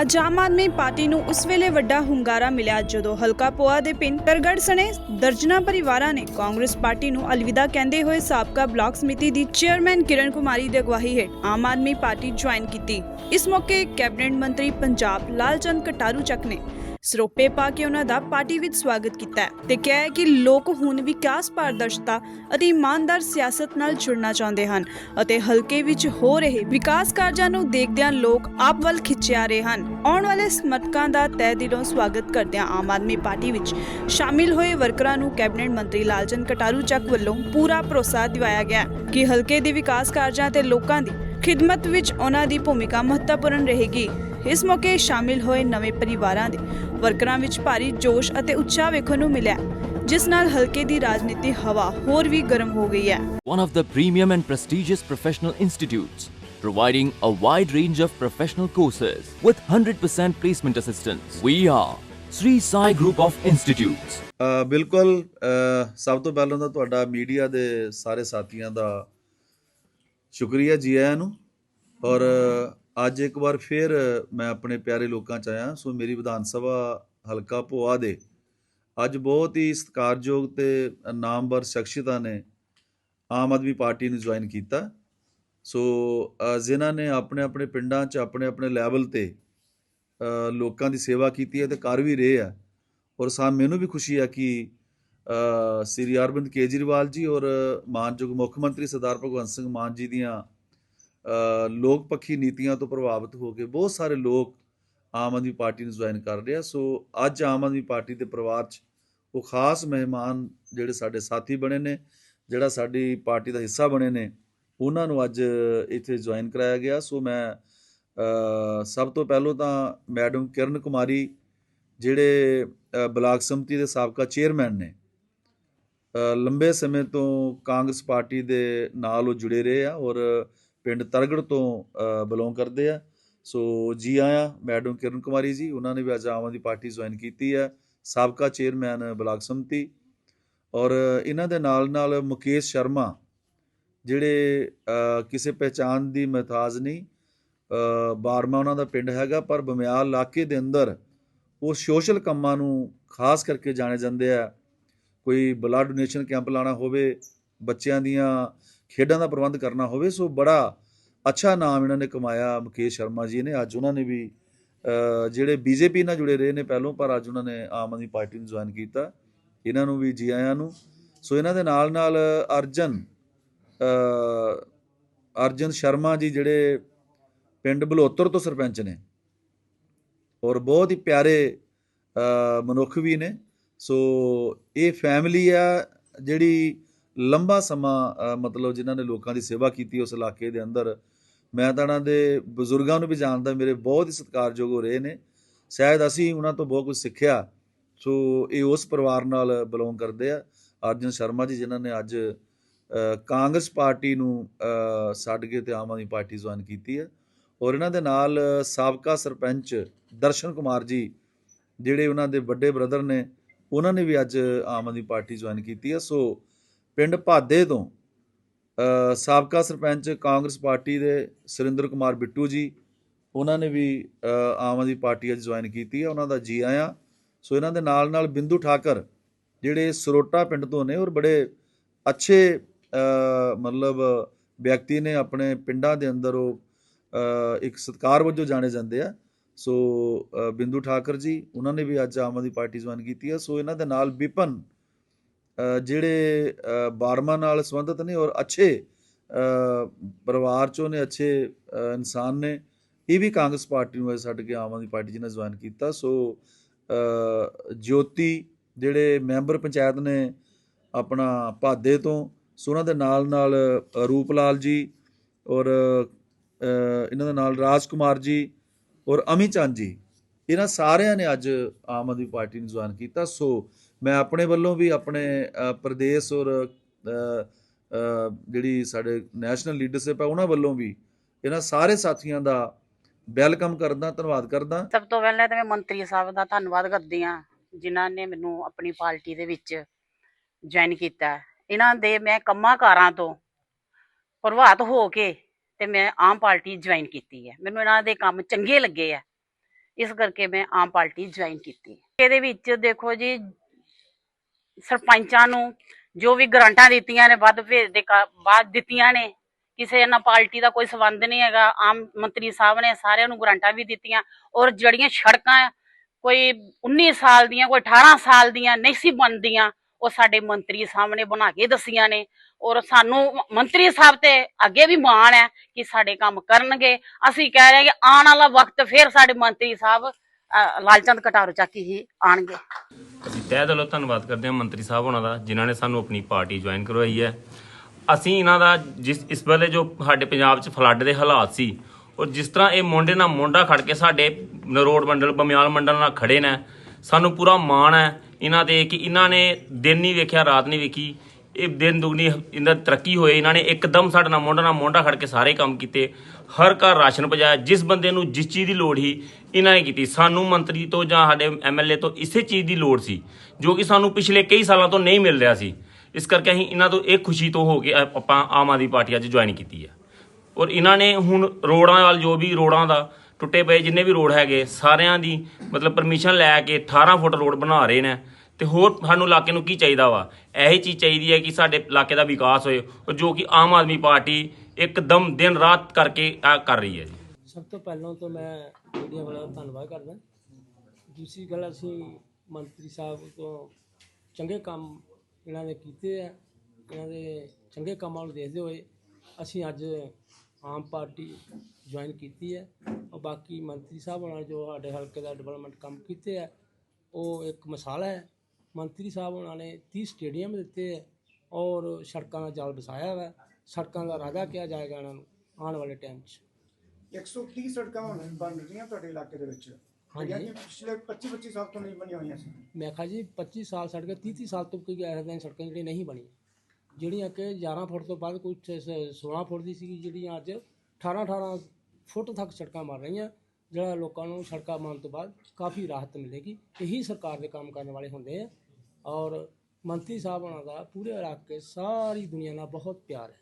ਅੱਜ ਆਮ ਆਦਮੀ ਪਾਰਟੀ ਨੂੰ ਉਸ ਵੇਲੇ ਵੱਡਾ ਹੁੰਗਾਰਾ ਮਿਲਿਆ ਜਦੋਂ ਹਲਕਾ ਪੋਆ ਦੇ ਪਿੰਡ ਤਰਗੜ ਸਣੇ ਦਰਜਨਾ ਪਰਿਵਾਰਾਂ ਨੇ ਕਾਂਗਰਸ ਪਾਰਟੀ ਨੂੰ ਅਲਵਿਦਾ ਕਹਿੰਦੇ ਹੋਏ ਸਾਬਕਾ ਬਲਾਕ ਸਮਿਤੀ ਦੀ ਚੇਅਰਮੈਨ ਕਿਰਨ ਕੁਮਾਰੀ ਦੀ ਅਗਵਾਈ ਹੇਠ ਆਮ ਆਦਮੀ ਪਾਰਟੀ ਜੁਆਇਨ ਕੀਤੀ। ਇਸ ਮੌਕੇ ਕੈਬਨਿਟ ਮੰਤਰੀ ਪੰਜਾਬ ਲਾਲਚੰਦ ਕਟਾਰੂ ਚੱਕ ਨੇ ਸਰੋਪੇ ਪਾ ਕੇ ਉਹਨਾਂ ਦਾ ਪਾਰਟੀ ਵਿੱਚ ਸਵਾਗਤ ਕੀਤਾ ਤੇ ਕਿਹਾ ਹੈ ਕਿ ਲੋਕ ਹੁਣ ਵਿਕਾਸ ਪਾਰਦਰਸ਼ਤਾ ਅਤੇ ਇਮਾਨਦਾਰ ਸਿਆਸਤ ਨਾਲ ਜੁੜਨਾ ਚਾਹੁੰਦੇ ਹਨ ਅਤੇ ਹਲਕੇ ਵਿੱਚ ਹੋ ਰਹੇ ਵਿਕਾਸ ਕਾਰਜਾਂ ਨੂੰ ਦੇਖਦਿਆਂ ਲੋਕ ਆਪ ਵੱਲ ਖਿੱਚੇ ਆ ਰਹੇ ਹਨ। ਆਉਣ ਵਾਲੇ ਸਮਰਥਕਾਂ ਦਾ ਤਹਿ ਦਿਲੋਂ ਸਵਾਗਤ ਕਰਦਿਆਂ ਆਮ ਆਦਮੀ ਪਾਰਟੀ ਵਿੱਚ ਸ਼ਾਮਿਲ ਹੋਏ ਵਰਕਰਾਂ ਨੂੰ ਕੈਬਨਿਟ ਮੰਤਰੀ ਲਾਲਚੰਦ ਕਟਾਰੂ ਚੱਕ ਵੱਲੋਂ ਪੂਰਾ ਭਰੋਸਾ ਦਿਵਾਇਆ ਗਿਆ ਕਿ ਹਲਕੇ ਦੇ ਵਿਕਾਸ ਕਾਰਜਾਂ ਤੇ ਲੋਕਾਂ ਦੀ ਖਿਦਮਤ ਵਿੱਚ ਉਹਨਾਂ ਦੀ ਭੂਮਿਕਾ ਮਹੱਤਵਪੂਰਨ ਰਹੇਗੀ ਇਸ ਮੌਕੇ ਸ਼ਾਮਿਲ ਹੋਏ ਨਵੇਂ ਪਰਿਵਾਰਾਂ ਦੇ ਵਰਕਰਾਂ ਵਿੱਚ ਭਾਰੀ ਜੋਸ਼ ਅਤੇ ਉਤਸ਼ਾਹ ਵੇਖਣ ਨੂੰ ਮਿਲਿਆ ਜਿਸ ਨਾਲ ਹਲਕੇ ਦੀ ਰਾਜਨੀਤੀ ਹਵਾ ਹੋਰ ਵੀ ਗਰਮ ਹੋ ਗਈ ਹੈ one of the premium and prestigious professional institutes, providing a wide range of professional courses with 100% placement assistance. We are Sri Sai Group of Institutes. ਬਿਲਕੁਲ ਸਭ ਤੋਂ ਪਹਿਲਾਂ ਤਾਂ ਤੁਹਾਡਾ ਮੀਡੀਆ ਦੇ ਸਾਰੇ ਸਾਥੀਆਂ ਦਾ ਸ਼ੁਕਰੀਆ ਜੀ ਆਇਆਂ ਨੂੰ ਔਰ ਅੱਜ ਇੱਕ ਵਾਰ ਫਿਰ ਮੈਂ ਆਪਣੇ ਪਿਆਰੇ ਲੋਕਾਂ ਚ ਆਇਆ, ਸੋ ਮੇਰੀ ਵਿਧਾਨ ਸਭਾ ਹਲਕਾ ਭੋਆ ਦੇ ਅੱਜ ਬਹੁਤ ਹੀ ਸਤਿਕਾਰਯੋਗ ਤੇ ਨਾਮਵਰ ਸ਼ਖਸੀਅਤਾਂ ਨੇ ਆਮ ਆਦਮੀ ਪਾਰਟੀ ਨੂੰ ਜੁਆਇਨ ਕੀਤਾ। ਸੋ ਜਿਨ੍ਹਾਂ ਨੇ ਆਪਣੇ ਆਪਣੇ ਪਿੰਡਾਂ 'ਚ, ਆਪਣੇ ਆਪਣੇ ਲੈਵਲ ਤੇ ਲੋਕਾਂ ਦੀ ਸੇਵਾ ਕੀਤੀ ਹੈ ਤੇ ਕਰ ਵੀ ਰਹੇ ਆ। ਔਰ ਸਾ ਮੈਨੂੰ ਵੀ ਖੁਸ਼ੀ ਹੈ ਕਿ ਸ੍ਰੀ ਅਰਵਿੰਦ ਕੇਜਰੀਵਾਲ ਜੀ ਔਰ ਮਾਨਯੋਗ ਮੁੱਖ ਮੰਤਰੀ ਸਰਦਾਰ ਭਗਵੰਤ ਸਿੰਘ ਮਾਨ ਜੀ ਦੀਆਂ ਲੋਕ ਪੱਖੀ ਨੀਤੀਆਂ ਤੋਂ ਪ੍ਰਭਾਵਿਤ ਹੋ ਕੇ ਬਹੁਤ ਸਾਰੇ ਲੋਕ ਆਮ ਆਦਮੀ ਪਾਰਟੀ ਨੂੰ ਜੁਆਇਨ ਕਰ ਰਹੇ ਆ। ਸੋ ਅੱਜ ਆਮ ਆਦਮੀ ਪਾਰਟੀ ਦੇ ਪਰਿਵਾਰ 'ਚ ਉਹ ਖਾਸ ਮਹਿਮਾਨ ਜਿਹੜੇ ਸਾਡੇ ਸਾਥੀ ਬਣੇ ਨੇ, ਜਿਹੜਾ ਸਾਡੀ ਪਾਰਟੀ ਦਾ ਹਿੱਸਾ ਬਣੇ ਨੇ, ਉਹਨਾਂ ਨੂੰ ਅੱਜ ਇੱਥੇ ਜੁਆਇਨ ਕਰਾਇਆ ਗਿਆ। ਸੋ ਮੈਂ ਸਭ ਤੋਂ ਪਹਿਲਾਂ ਤਾਂ ਮੈਡਮ ਕਿਰਨ ਕੁਮਾਰੀ ਜਿਹੜੇ ਬਲਾਕ ਸੰਮਤੀ ਦੇ ਸਾਬਕਾ ਚੇਅਰਮੈਨ ਨੇ ਲੰਬੇ ਸਮੇਂ ਤੋਂ ਕਾਂਗਰਸ ਪਾਰਟੀ ਦੇ ਨਾਲ ਉਹ ਜੁੜੇ ਰਹੇ ਆ ਔਰ ਪਿੰਡ ਤਰਗੜ ਤੋਂ ਬਿਲੋਂਗ ਕਰਦੇ ਆ। ਸੋ ਜੀ ਆਇਆਂ ਮੈਡਮ ਕਿਰਨ ਕੁਮਾਰੀ ਜੀ, ਉਹਨਾਂ ਨੇ ਵੀ ਅੱਜ ਆਮ ਆਦਮੀ ਪਾਰਟੀ ਜੁਆਇਨ ਕੀਤੀ ਹੈ। ਸਾਬਕਾ ਚੇਅਰਮੈਨ ਬਲਾਕ ਸਮਤੀ। ਔਰ ਇਹਨਾਂ ਦੇ ਨਾਲ ਨਾਲ ਮੁਕੇਸ਼ ਸ਼ਰਮਾ, ਜਿਹੜੇ ਕਿਸੇ ਪਹਿਚਾਨ ਦੀ ਮਹਤਾਜ ਨਹੀਂ ਬਾਰਮਾ ਉਹਨਾਂ ਦਾ ਪਿੰਡ ਹੈਗਾ, ਪਰ ਬਮਿਆਲ ਇਲਾਕੇ ਦੇ ਅੰਦਰ ਉਹ ਸੋਸ਼ਲ ਕੰਮਾਂ ਨੂੰ ਖਾਸ ਕਰਕੇ ਜਾਣੇ ਜਾਂਦੇ ਆ। ਕੋਈ ਬਲੱਡ ਡੋਨੇਸ਼ਨ ਕੈਂਪ ਲਾਣਾ ਹੋਵੇ, ਬੱਚਿਆਂ ਦੀਆਂ ਖੇਡਾਂ ਦਾ ਪ੍ਰਬੰਧ ਕਰਨਾ ਹੋਵੇ ਸੋ ਬੜਾ ਅੱਛਾ ਨਾਮ ਇਹਨਾਂ ਨੇ ਕਮਾਇਆ ਮੁਕੇਸ਼ ਸ਼ਰਮਾ ਜੀ ਨੇ। ਅੱਜ ਉਹਨਾਂ ਨੇ ਵੀ ਅ, ਜਿਹੜੇ ਬੀਜੇਪੀ ਨਾਲ ਜੁੜੇ ਰਹੇ ਨੇ ਪਹਿਲੋਂ ਪਰ ਅੱਜ ਉਹਨਾਂ ਨੇ ਆਮ ਆਦਮੀ ਪਾਰਟੀ ਨੂੰ ਜੁਆਇਨ ਕੀਤਾ। ਇਹਨਾਂ ਨੂੰ ਵੀ ਜੀ ਆਇਆਂ ਨੂੰ। ਸੋ ਇਹਨਾਂ ਦੇ ਨਾਲ ਨਾਲ ਅਰਜਨ ਅਰਜਨ ਸ਼ਰਮਾ ਜੀ ਜਿਹੜੇ ਪਿੰਡ ਬਲੋਤਰ ਤੋਂ ਸਰਪੰਚ ਨੇ ਔਰ ਬਹੁਤ ਹੀ ਪਿਆਰੇ ਮਨੁੱਖ ਵੀ ਨੇ। ਸੋ ਇਹ ਫੈਮਿਲੀ ਆ ਜਿਹੜੀ ਲੰਬਾ ਸਮਾਂ ਮਤਲਬ ਜਿਨ੍ਹਾਂ ਨੇ ਲੋਕਾਂ ਦੀ ਸੇਵਾ ਕੀਤੀ ਉਸ ਇਲਾਕੇ ਦੇ ਅੰਦਰ, ਮੈਂ ਤਾਂ ਇਹਨਾਂ ਦੇ ਬਜ਼ੁਰਗਾਂ ਨੂੰ ਵੀ ਜਾਣਦਾ, ਮੇਰੇ ਬਹੁਤ ਹੀ ਸਤਿਕਾਰਯੋਗ ਹੋ ਰਹੇ ਨੇ। ਸ਼ਾਇਦ ਅਸੀਂ ਉਹਨਾਂ ਤੋਂ ਬਹੁਤ ਕੁਝ ਸਿੱਖਿਆ, ਸੋ ਇਹ ਉਸ ਪਰਿਵਾਰ ਨਾਲ ਬਿਲੋਂਗ ਕਰਦੇ ਆ। ਅਰਜਨ ਸ਼ਰਮਾ ਜੀ, ਜਿਨ੍ਹਾਂ ਨੇ ਅੱਜ ਕਾਂਗਰਸ ਪਾਰਟੀ ਨੂੰ ਛੱਡ ਕੇ ਤੇ ਆਮ ਆਦਮੀ ਪਾਰਟੀ ਜੁਆਇਨ ਕੀਤੀ ਹੈ। ਔਰ ਇਹਨਾਂ ਦੇ ਨਾਲ ਸਾਬਕਾ ਸਰਪੰਚ ਦਰਸ਼ਨ ਕੁਮਾਰ ਜੀ, ਜਿਹੜੇ ਉਹਨਾਂ ਦੇ ਵੱਡੇ ਬ੍ਰਦਰ ਨੇ, ਉਹਨਾਂ ਨੇ ਵੀ ਅੱਜ ਆਮ ਆਦਮੀ ਪਾਰਟੀ ਜੁਆਇਨ ਕੀਤੀ ਹੈ। ਸੋ ਪਿੰਡ ਭਾਦੇ ਤੋਂ ਸਾਬਕਾ ਸਰਪੰਚ ਕਾਂਗਰਸ ਪਾਰਟੀ ਦੇ ਸੁਰਿੰਦਰ ਕੁਮਾਰ ਬਿੱਟੂ ਜੀ, ਉਹਨਾਂ ਨੇ ਵੀ ਆਮ ਆਦਮੀ ਪਾਰਟੀ ਅੱਜ ਜੁਆਇਨ ਕੀਤੀ ਹੈ, ਉਹਨਾਂ ਦਾ ਜੀ ਆਇਆਂ। ਸੋ ਇਹਨਾਂ ਦੇ ਨਾਲ ਨਾਲ ਬਿੰਦੂ ਠਾਕਰ, ਜਿਹੜੇ ਸਰੋਟਾ ਪਿੰਡ ਤੋਂ ਨੇ ਔਰ ਬੜੇ ਅੱਛੇ ਮਤਲਬ ਵਿਅਕਤੀ ਨੇ ਆਪਣੇ ਪਿੰਡਾਂ ਦੇ ਅੰਦਰ ਉਹ ਇੱਕ ਸਤਕਾਰ ਵਜੋਂ ਜਾਣੇ ਜਾਂਦੇ ਆ। ਸੋ ਬਿੰਦੂ ਠਾਕਰ ਜੀ, ਉਹਨਾਂ ਨੇ ਵੀ ਅੱਜ ਆਮ ਆਦਮੀ ਪਾਰਟੀ ਜੁਆਇਨ ਕੀਤੀ ਹੈ। ਸੋ ਇਹਨਾਂ ਦੇ ਨਾਲ ਵਿਪਨ ਜਿਹੜੇ ਅ, ਬਾਰਮਾ ਨਾਲ ਸੰਬੰਧਿਤ ਨੇ ਔਰ ਅੱਛੇ ਪਰਿਵਾਰ ਚੋਂ ਨੇ ਅੱਛੇ ਇਨਸਾਨ ਨੇ ਇਹ ਵੀ ਕਾਂਗਰਸ ਪਾਰਟੀ ਨੂੰ ਅੱਜ ਛੱਡ ਕੇ ਆਮ ਆਦਮੀ ਪਾਰਟੀ ਜੀ ਨੇ ਜੁਆਇਨ ਕੀਤਾ। ਸੋ ਜੋਤੀ ਜਿਹੜੇ ਮੈਂਬਰ ਪੰਚਾਇਤ ਨੇ ਆਪਣਾ ਭਾਦੇ ਤੋਂ ਸੋ ਉਹਨਾਂ ਦੇ ਨਾਲ ਨਾਲ ਅ, ਰੂਪਲਾਲ ਜੀ ਔਰ ਇਹਨਾਂ ਦੇ ਨਾਲ ਰਾਜ ਕੁਮਾਰ ਜੀ ਔਰ ਅਮੀ ਚੰਦ ਜੀ ਇਹਨਾਂ ਸਾਰਿਆਂ ਨੇ ਅੱਜ ਆਮ ਆਦਮੀ ਪਾਰਟੀ ਨੂੰ ਜੁਆਇਨ ਕੀਤਾ। ਸੋ ਮੈਂ ਆਪਣੇ ਵੱਲੋਂ ਵੀ ਆਪਣੇ ਪ੍ਰਦੇਸ਼ ਔਰ ਜਿਹੜੀ ਸਾਡੇ ਨੈਸ਼ਨਲ ਲੀਡਰਸ਼ਿਪ ਹੈ ਉਹਨਾਂ ਵੱਲੋਂ ਵੀ ਇਹਨਾਂ ਸਾਰੇ ਸਾਥੀਆਂ ਦਾ ਵੈਲਕਮ ਕਰਦਾ, ਧੰਨਵਾਦ ਕਰਦਾ। ਸਭ ਤੋਂ ਪਹਿਲਾਂ ਤਾਂ ਮੈਂ ਮੰਤਰੀ ਸਾਹਿਬ ਦਾ ਧੰਨਵਾਦ ਕਰਦੀ ਹਾਂ, ਜਿਨ੍ਹਾਂ ਨੇ ਮੈਨੂੰ ਆਪਣੀ ਪਾਰਟੀ ਦੇ ਵਿੱਚ ਜੁਆਇਨ ਕੀਤਾ। ਇਹਨਾਂ ਦੇ ਮੈਂ ਕੰਮਾਂ ਕਾਰਾਂ ਤੋਂ ਪ੍ਰਭਾਵਿਤ ਹੋ ਕੇ ਤੇ ਮੈਂ ਆਮ ਪਾਰਟੀ ਜੁਆਇਨ ਕੀਤੀ ਹੈ। ਮੈਨੂੰ ਇਹਨਾਂ ਦੇ ਕੰਮ ਚੰਗੇ ਲੱਗੇ ਆ। ਇਸ ਕਰਕੇ ਮੈਂ ਆਮ ਪਾਰਟੀ ਜੁਆਇਨ ਕੀਤੀ। ਇਹਦੇ ਵਿੱਚ ਦੇਖੋ ਜੀ ਸਰਪੰਚਾਂ ਨੂੰ ਜੋ ਵੀ ਗ੍ਰਾਂਟਾਂ ਦਿੱਤੀਆਂ ਨੇ, ਵੱਧ ਭੇਜ ਦੇ ਕਾ- ਬਾਅਦ ਦਿੱਤੀਆਂ ਨੇ, ਕਿਸੇ ਨਾਲ ਪਾਰਟੀ ਦਾ ਕੋਈ ਸਬੰਧ ਨਹੀਂ ਹੈਗਾ, ਆਮ ਮੰਤਰੀ ਸਾਹਿਬ ਨੇ ਸਾਰਿਆਂ ਨੂੰ ਗ੍ਰਾਂਟਾਂ ਵੀ ਦਿੱਤੀਆਂ ਔਰ ਜਿਹੜੀਆਂ ਸੜਕਾਂ ਕੋਈ 19 ਸਾਲ ਦੀਆਂ, ਕੋਈ 18 ਸਾਲ ਦੀਆਂ ਨਹੀਂ ਸੀ ਬਣਦੀਆਂ, ਉਹ ਸਾਡੇ ਮੰਤਰੀ ਸਾਹਿਬ ਨੇ ਬਣਾ ਕੇ ਦੱਸੀਆਂ ਨੇ ਔਰ ਸਾਨੂੰ ਮੰਤਰੀ ਸਾਹਿਬ ਤੇ ਅੱਗੇ ਵੀ ਮਾਣ ਹੈ ਕਿ ਸਾਡੇ ਕੰਮ ਕਰਨਗੇ। ਅਸੀਂ ਕਹਿ ਰਹੇ ਹਾਂ ਕਿ ਆਉਣ ਵਾਲਾ ਵਕਤ ਫਿਰ ਸਾਡੇ ਮੰਤਰੀ ਸਾਹਿਬ ਅ, ਲਾਲਚੰਦ ਕਟਾਰੂ ਚੱਕੀ ਹੀ ਆਣਗੇ। ਅਸੀਂ ਤਹਿ ਦਿਲੋਂ ਧੰਨਵਾਦ ਕਰਦੇ ਹਾਂ ਮੰਤਰੀ ਸਾਹਿਬ ਉਹਨਾਂ ਦਾ ਜਿਨ੍ਹਾਂ ਨੇ ਸਾਨੂੰ ਆਪਣੀ ਪਾਰਟੀ ਜੁਆਇਨ ਕਰਵਾਈ ਹੈ। ਅਸੀਂ ਇਹਨਾਂ ਦਾ ਜਿਸ ਇਸ ਵੇਲੇ ਜੋ ਸਾਡੇ ਪੰਜਾਬ 'ਚ ਫਲੱਡ ਦੇ ਹਾਲਾਤ ਸੀ ਔਰ ਜਿਸ ਤਰ੍ਹਾਂ ਇਹ ਮੁੰਡੇ ਨਾਲ ਮੁੰਡਾ ਖੜ ਕੇ ਸਾਡੇ ਨਰੋੜ ਮੰਡਲ ਬਮਿਆਲ ਮੰਡਲ ਨਾਲ ਖੜੇ ਨੇ ਸਾਨੂੰ ਪੂਰਾ ਮਾਣ ਹੈ। ਇਹਨਾਂ ਦੇ ਕਿ ਇਹਨਾਂ ਨੇ ਦਿਨ ਨਹੀਂ ਵੇਖਿਆ ਰਾਤ ਨਹੀਂ ਵੇਖੀ। ਇਹ ਦਿਨ ਦੁਗਣੀ ਇਹਨਾਂ ਦੀ ਤਰੱਕੀ ਹੋਏ, ਇਹਨਾਂ ਨੇ ਇੱਕਦਮ ਸਾਡੇ ਨਾਲ ਮੋਢਾ ਨਾਲ ਮੋਢਾ ਖੜ ਕੇ ਸਾਰੇ ਕੰਮ ਕੀਤੇ। ਹਰ ਘਰ ਰਾਸ਼ਨ ਪਹੁੰਚਾਇਆ, ਜਿਸ ਬੰਦੇ ਨੂੰ ਜਿਸ ਚੀਜ਼ ਦੀ ਲੋੜ ਸੀ, ਇਹਨਾਂ ਨੇ ਕੀਤੀ। ਸਾਨੂੰ ਮੰਤਰੀ ਤੋਂ ਜਾਂ ਸਾਡੇ ਐਮਐਲਏ ਤੋਂ ਇਸੇ ਚੀਜ਼ ਦੀ ਲੋੜ ਸੀ, ਜੋ ਕਿ ਸਾਨੂੰ ਪਿਛਲੇ ਕਈ ਸਾਲਾਂ ਤੋਂ ਨਹੀਂ ਮਿਲ ਰਿਹਾ ਸੀ। ਇਸ ਕਰਕੇ ਅਸੀਂ ਇਹਨਾਂ ਤੋਂ ਇਹ ਖੁਸ਼ੀ ਤੋਂ ਹੋ ਕੇ ਆਪਾਂ ਆਮ ਆਦਮੀ ਪਾਰਟੀ ਅੱਜ ਜੁਆਇਨ ਕੀਤੀ ਹੈ। ਔਰ ਇਹਨਾਂ ਨੇ ਹੁਣ ਰੋਡਾਂ ਵੱਲ ਜੋ ਵੀ ਰੋਡਾਂ ਦਾ ਟੁੱਟੇ ਪਏ ਜਿੰਨੇ ਵੀ ਰੋਡ ਹੈਗੇ, ਸਾਰਿਆਂ ਦੀ ਮਤਲਬ ਪਰਮਿਸ਼ਨ ਲੈ ਕੇ 18 ਫੁੱਟ ਰੋਡ ਬਣਾ ਰਹੇ ਨੇ। ਤੇ ਹੋਰ ਸਾਨੂੰ ਇਲਾਕੇ ਨੂੰ ਕੀ ਚਾਹੀਦਾ ਵਾ? ਇਹੀ ਚੀਜ਼ ਚਾਹੀਦੀ ਹੈ ਕਿ ਸਾਡੇ ਇਲਾਕੇ ਦਾ ਵਿਕਾਸ ਹੋਏ ਜੋ ਕਿ ਆਮ ਆਦਮੀ ਪਾਰਟੀ ਇੱਕਦਮ ਦਿਨ ਰਾਤ ਕਰਕੇ ਆ ਕਰ ਰਹੀ ਹੈ ਜੀ। ਸਭ ਤੋਂ ਪਹਿਲਾਂ ਤਾਂ ਮੈਂ ਮੀਡੀਆ ਵਾਲਿਆਂ ਦਾ ਧੰਨਵਾਦ ਕਰਦਾ। ਦੂਸਰੀ ਗੱਲ ਅਸੀਂ ਮੰਤਰੀ ਸਾਹਿਬ ਤੋਂ ਚੰਗੇ ਕੰਮ ਇਹਨਾਂ ਨੇ ਕੀਤੇ ਆ। ਇਹਨਾਂ ਦੇ ਚੰਗੇ ਕੰਮਾਂ ਨੂੰ ਦੇਖਦੇ ਹੋਏ ਅਸੀਂ ਅੱਜ ਆਮ ਪਾਰਟੀ ਜੁਆਇਨ ਕੀਤੀ ਹੈ। ਔਰ ਬਾਕੀ ਮੰਤਰੀ ਸਾਹਿਬ ਨਾਲ ਜੋ ਸਾਡੇ ਹਲਕੇ ਦਾ ਡਿਵੈਲਪਮੈਂਟ ਕੰਮ ਕੀਤੇ ਆ, ਉਹ ਇੱਕ ਮਿਸਾਲ ਹੈ। ਮੰਤਰੀ ਸਾਹਿਬ ਉਹਨਾਂ ਨੇ 30 ਸਟੇਡੀਅਮ ਦਿੱਤੇ ਹੈ ਔਰ ਸੜਕਾਂ ਦਾ ਜਾਲ ਵਿਛਾਇਆ ਹੈ ਸੜਕਾਂ ਦਾ ਰਾਜਾ ਕਿਹਾ ਜਾਏਗਾ ਇਹਨਾਂ ਨੂੰ ਆਉਣ ਵਾਲੇ ਟਾਈਮ 'ਚ। 130 ਸੜਕਾਂ ਹੁਣ ਬਣ ਰਹੀਆਂ ਤੁਹਾਡੇ ਇਲਾਕੇ ਦੇ ਵਿੱਚ। ਜਿਹੜੀਆਂ ਕਿ ਪਿਛਲੇ 25 25 ਸਾਲ ਤੋਂ ਨਹੀਂ ਬਣੀਆਂ ਹੋਈਆਂ ਸੀ। ਮੈਂ ਕਿਹਾ ਜੀ 25 ਸਾਲ ਛੱਡ ਕੇ 30 30 ਸਾਲ ਤੋਂ ਕੋਈ ਇਹੋ ਜਿਹੀਆਂ ਸੜਕਾਂ ਜਿਹੜੀਆਂ ਨਹੀਂ ਬਣੀਆਂ। ਜਿਹੜੀਆਂ ਕਿ 11 ਫੁੱਟ ਤੋਂ ਬਾਅਦ ਕੁਝ 16 ਫੁੱਟ ਦੀ ਸੀਗੀ ਜਿਹੜੀਆਂ ਅੱਜ 18 18 ਫੁੱਟ ਤੱਕ ਸੜਕਾਂ ਬਣ ਰਹੀਆਂ। ਜਿਹੜਾ ਲੋਕਾਂ ਨੂੰ ਸੜਕਾਂ ਬਣਨ ਤੋਂ ਬਾਅਦ ਕਾਫੀ ਰਾਹਤ ਮਿਲੇਗੀ। ਇਹੀ ਸਰਕਾਰ ਦੇ ਕੰਮ ਕਰਨ ਵਾਲੇ ਹੁੰਦੇ ਆ। ਔਰ ਮੰਤਰੀ ਸਾਹਿਬ ਉਹਨਾਂ ਦਾ ਪੂਰੇ ਇਲਾਕੇ ਸਾਰੀ ਦੁਨੀਆ ਨਾਲ ਬਹੁਤ ਪਿਆਰ ਹੈ।